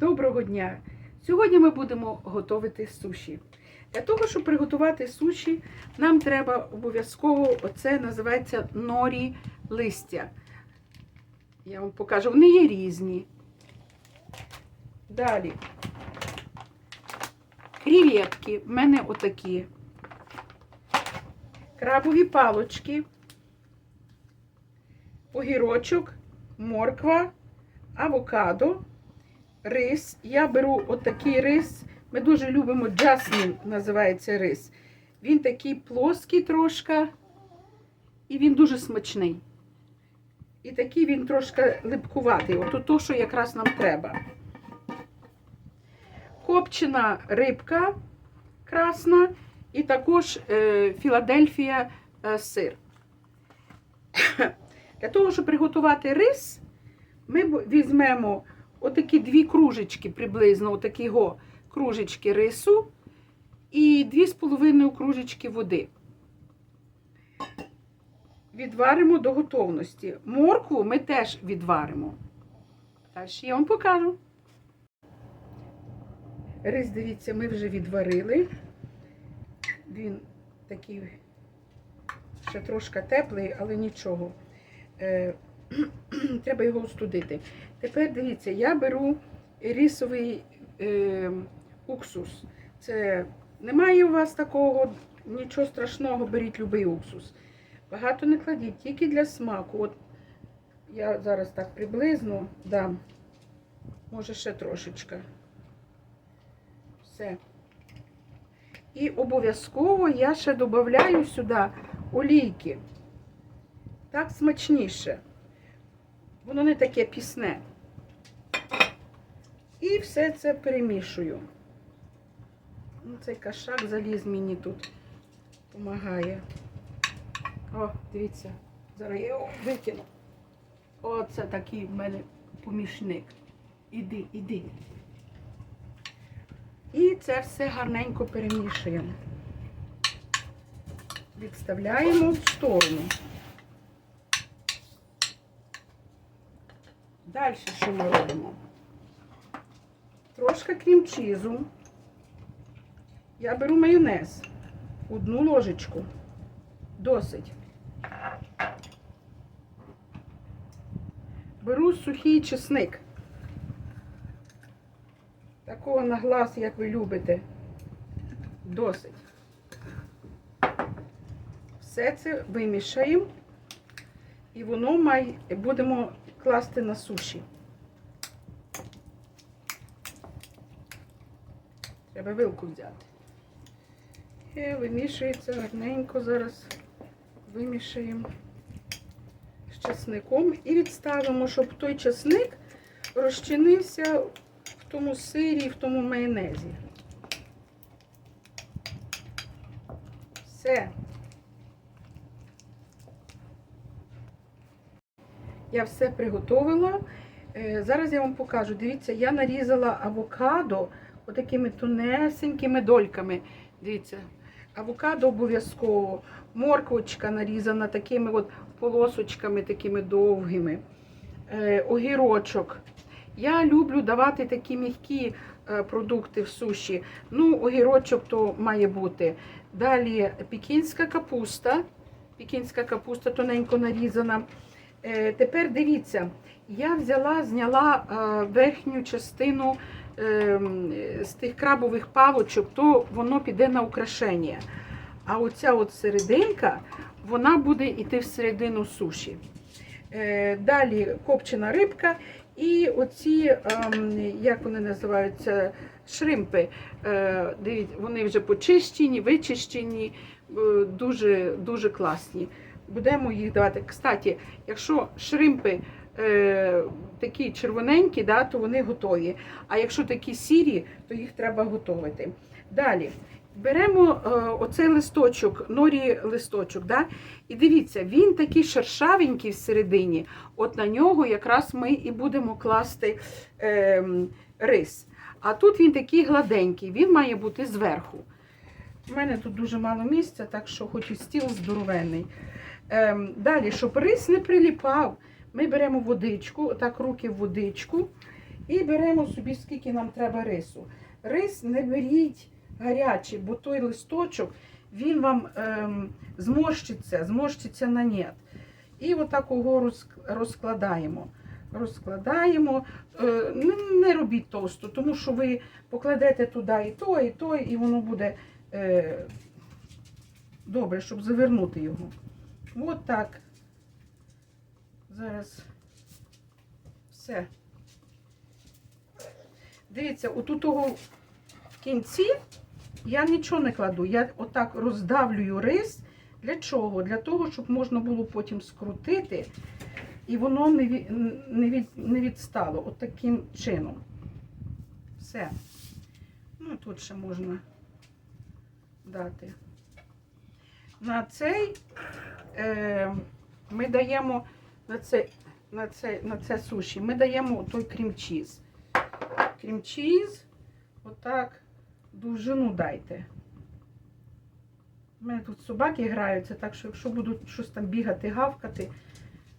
Доброго дня! Сьогодні ми будемо готувати суші. Для того, щоб приготувати суші, нам треба обов'язково, оце називається норі листя. Я вам покажу, вони є різні. Далі. Кріветки, в мене отакі. Крабові палочки, огірочок, морква, авокадо, рис. Я беру отакий рис. Ми дуже любимо джасмін, називається рис. Він такий плоский трошки, і він дуже смачний. І такий він трошки липкуватий. От то, що якраз нам треба. Копчена рибка красна і також е, Філадельфія е, сир. Для того, щоб приготувати рис, ми візьмемо отакі дві кружечки приблизно, отакі го кружечки рису і дві з половиною кружечки води. Відваримо до готовності. Моркву ми теж відваримо. Далі я вам покажу. Рис, дивіться, ми вже відварили. Він такий ще трошки теплий, але нічого. Треба його остудити. Тепер дивіться, я беру рисовий е, уксус. Це немає у вас такого, нічого страшного, беріть любий уксус. Багато не кладіть, тільки для смаку. От я зараз так приблизно дам, може ще трошечки. Все. І обов'язково я ще додаю сюди олійки. Так смачніше. Воно не таке пісне. І все це перемішую. Ну, цей кашак заліз мені тут допомагає. О, дивіться, зараз я його викину. Оце такий в мене помічник. Іди, іди. І це все гарненько перемішуємо. Відставляємо в сторону. Далі що ми робимо? Трошки крім-чізу. Я беру майонез. Одну ложечку. Досить. Беру сухий чесник. Такого на глаз, як ви любите. Досить. Все це вимішаємо. І воно має, будемо класти на суші. Треба вилку взяти. І вимішується гарненько зараз. Вимішаємо з чесником і відставимо, щоб той чесник розчинився в тому сирі, в тому майонезі. Все. Я все приготовила. Е, Зараз я вам покажу. Дивіться, я нарізала авокадо отакими тонесенькими дольками. Дивіться, авокадо обов'язково, морквочка нарізана такими от полосочками, такими довгими, е, огірочок. Я люблю давати такі м'які е, продукти в суші. Ну, огірочок то має бути. Далі пекінська капуста. Пекінська капуста тоненько нарізана. Е, Тепер дивіться, я взяла, зняла е, верхню частину е, з тих крабових палочок, то воно піде на украшення. А оця от серединка, вона буде йти всередину суші. Е, Далі копчена рибка і оці, ем, як вони називаються, шримпи. Дивіться, вони вже почищені, вичищені, дуже, дуже класні. Будемо їх давати. Кстати, якщо шримпи е, такі червоненькі, да, то вони готові. А якщо такі сірі, то їх треба готувати. Далі. Беремо е, оцей листочок, норі листочок, да? і дивіться, він такий шершавенький всередині. От на нього якраз ми і будемо класти е, рис. А тут він такий гладенький, він має бути зверху. У мене тут дуже мало місця, так що хоч і стіл здоровенний. Ем, далі, щоб рис не приліпав, ми беремо водичку, отак руки в водичку І беремо собі, скільки нам треба рису. Рис не беріть гарячий, бо той листочок він вам ем, зморщиться, зморщиться на нет. І отак його розкладаємо. Розкладаємо. Е, не, робіть товсто, тому що ви покладете туди і то, і то, і воно буде е, добре, щоб завернути його. От так. Зараз все. Дивіться, отут того в кінці я нічого не кладу. Я отак роздавлюю рис. Для чого? Для того, щоб можна було потім скрутити, і воно не, від, не, від, не відстало. От таким чином. Все. Ну, тут ще можна дати. На цей е, ми даємо на це, на, це, на це суші, ми даємо той крім-чіз. Крім-чіз, отак, довжину дайте. У мене тут собаки граються, так що якщо будуть щось там бігати, гавкати,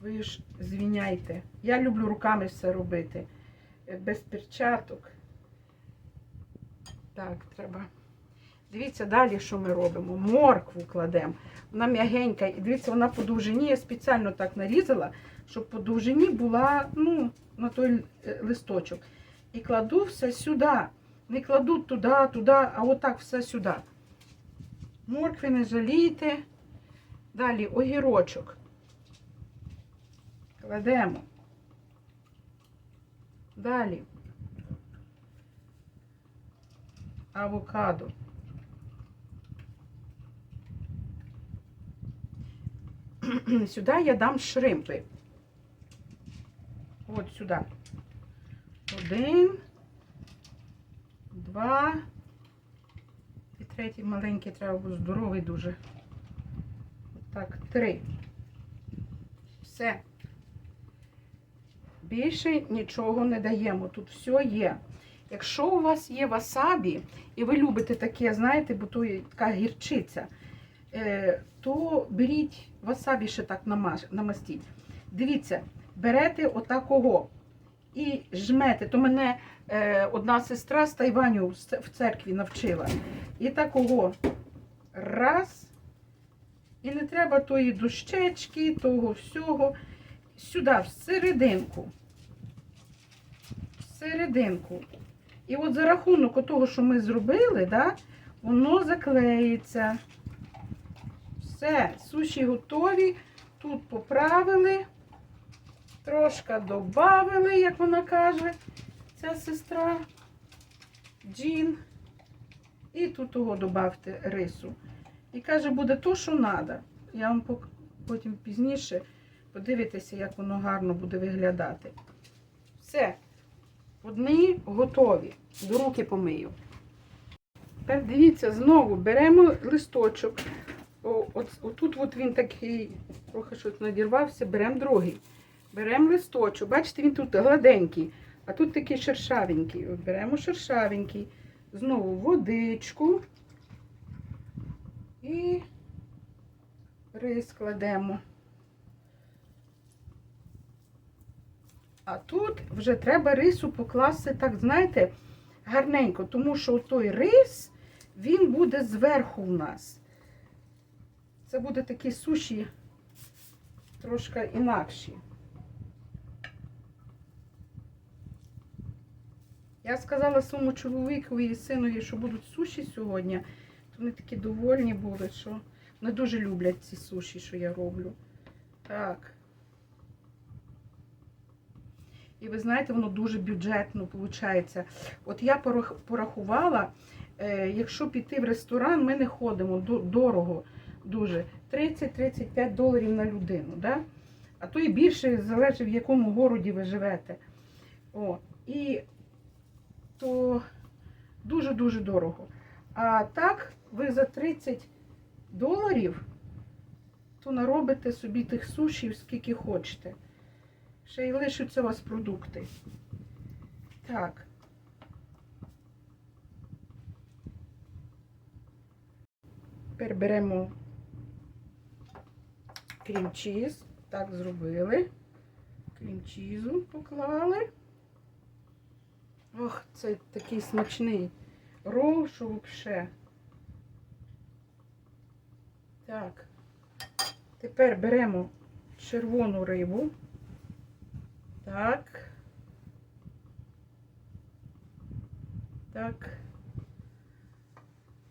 ви ж звіняйте. Я люблю руками все робити, без перчаток. Так, треба. Дивіться далі, що ми робимо. Моркву кладемо. Вона м'ягенька. І дивіться, вона по довжині. Я спеціально так нарізала, щоб по довжині була ну, на той е, листочок. І кладу все сюди. Не кладу туди, туди, а отак все сюди. Моркви не жалійте. Далі огірочок. Кладемо. Далі. Авокадо. Сюди я дам шримпи. От сюди. Один, два. І третій маленький треба був здоровий дуже. Так, три. Все. Більше нічого не даємо. Тут все є. Якщо у вас є васабі, і ви любите таке, знаєте, бо то є така гірчиця, е, то беріть васабі ще так намастіть. Дивіться, берете отакого і жмете. То мене е, одна сестра з Тайваню в церкві навчила. І такого раз. І не треба тої дощечки, того всього. Сюди, в серединку. В серединку. І от за рахунок того, що ми зробили, да, воно заклеїться. Все, суші готові. Тут поправили, трошки додали, як вона каже, ця сестра Джін. І тут того додавте рису. І каже, буде то, що треба. Я вам потім пізніше подивитеся, як воно гарно буде виглядати. Все. Одні готові. До руки помию. Тепер дивіться, знову беремо листочок. Отут от він такий, трохи щось надірвався, беремо другий. Беремо листочок. Бачите, він тут гладенький, а тут такий шершавенький. От беремо шершавенький. Знову водичку. І рис кладемо. А тут вже треба рису покласти, так, знаєте, гарненько, тому що той рис, він буде зверху в нас. Це буде такі суші трошки інакші. Я сказала своєму чоловікові і синові, що будуть суші сьогодні. То вони такі довольні були, що вони дуже люблять ці суші, що я роблю. Так. І ви знаєте, воно дуже бюджетно виходить. От я порахувала, е, якщо піти в ресторан, ми не ходимо дорого дуже. 30-35 доларів на людину. Да? А то і більше залежить, в якому городі ви живете. О, і то дуже-дуже дорого. А так, ви за 30 доларів то наробите собі тих сушів, скільки хочете. Ще й лишаться у вас продукти. Так. Тепер беремо крім-чіз. Так зробили. Крім-чізу поклали. Ох, це такий смачний рол, що взагалі. Так. Тепер беремо червону рибу. Так. Так.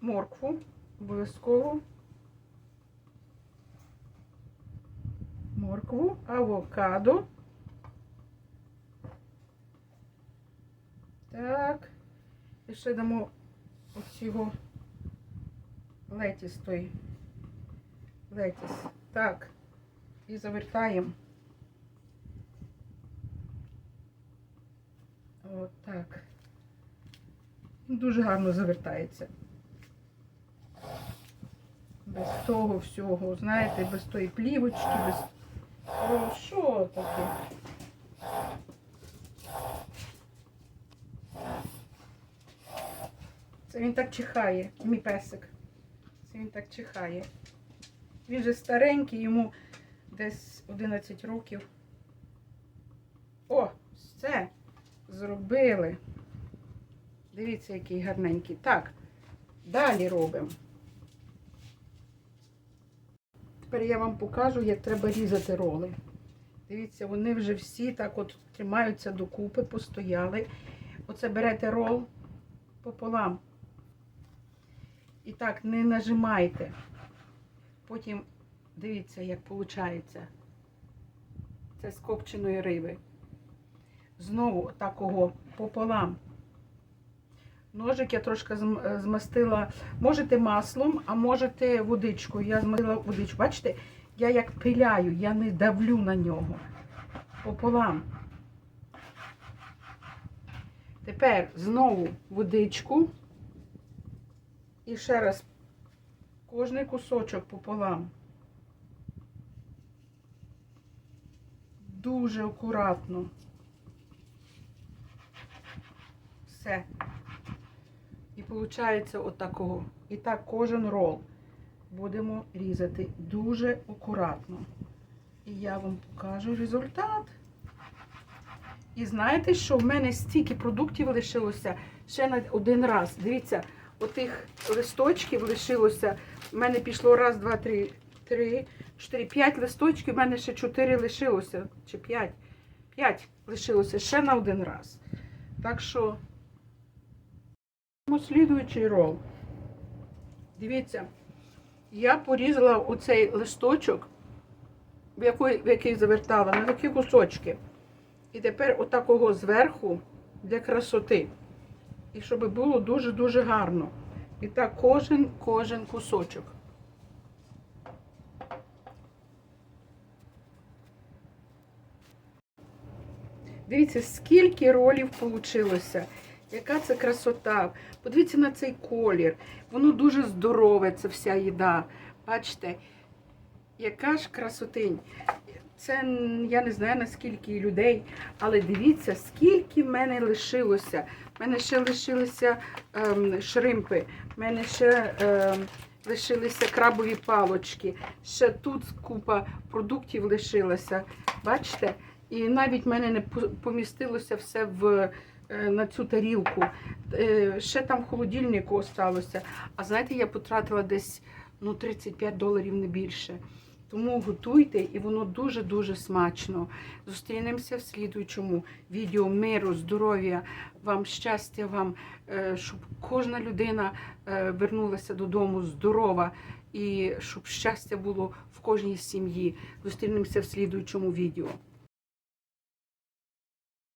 Моркву обов'язково. Моркву, авокадо. Так. І ще дамо оцього летіс той. Летіс. Так. І завертаємо. От. Дуже гарно завертається. Без того всього, знаєте, без тої плівочки, без. О, що таке? Це він так чихає, мій песик. Це він так чихає. Він же старенький, йому десь 11 років. О, все, зробили. Дивіться, який гарненький. Так, далі робимо. Тепер я вам покажу, як треба різати роли. Дивіться, вони вже всі так от тримаються докупи, постояли. Оце берете рол пополам. І так, не нажимайте. Потім дивіться, як виходить. Це з копченої риби. Знову такого пополам. Ножик я трошки змастила. Можете маслом, а можете водичкою. Я змастила водичку. Бачите, я як пиляю, я не давлю на нього. Пополам. Тепер знову водичку. І ще раз кожний кусочок пополам. Дуже акуратно. Все. І виходить отакого. І так кожен рол будемо різати дуже акуратно. І я вам покажу результат. І знаєте, що в мене стільки продуктів лишилося ще на один раз. Дивіться, отих листочків лишилося. У мене пішло раз, два, три, три, чотири, п'ять листочків. У мене ще чотири лишилося. Чи п'ять? П'ять лишилося ще на один раз. Так що, слідуючий рол. Дивіться, я порізала оцей листочок, в який, в який завертала, на такі кусочки. І тепер отакого зверху для красоти. І щоб було дуже-дуже гарно. І так кожен, кожен кусочок. Дивіться, скільки ролів вийшло. Яка це красота. Подивіться на цей колір. Воно дуже здорове, це вся їда. Бачите, яка ж красотинь. Це я не знаю наскільки людей, але дивіться, скільки в мене лишилося. В мене ще лишилися ем, шримпи, в мене ще ем, лишилися крабові палочки. Ще тут купа продуктів лишилася. Бачите? І навіть в мене не помістилося все в, на цю тарілку. Е, Ще там в холодильнику осталося. А знаєте, я потратила десь ну, 35 доларів не більше. Тому готуйте, і воно дуже-дуже смачно. Зустрінемося в слідуючому відео. Миру, здоров'я, вам щастя, вам, е, щоб кожна людина е, вернулася додому здорова і щоб щастя було в кожній сім'ї. Зустрінемося в слідуючому відео.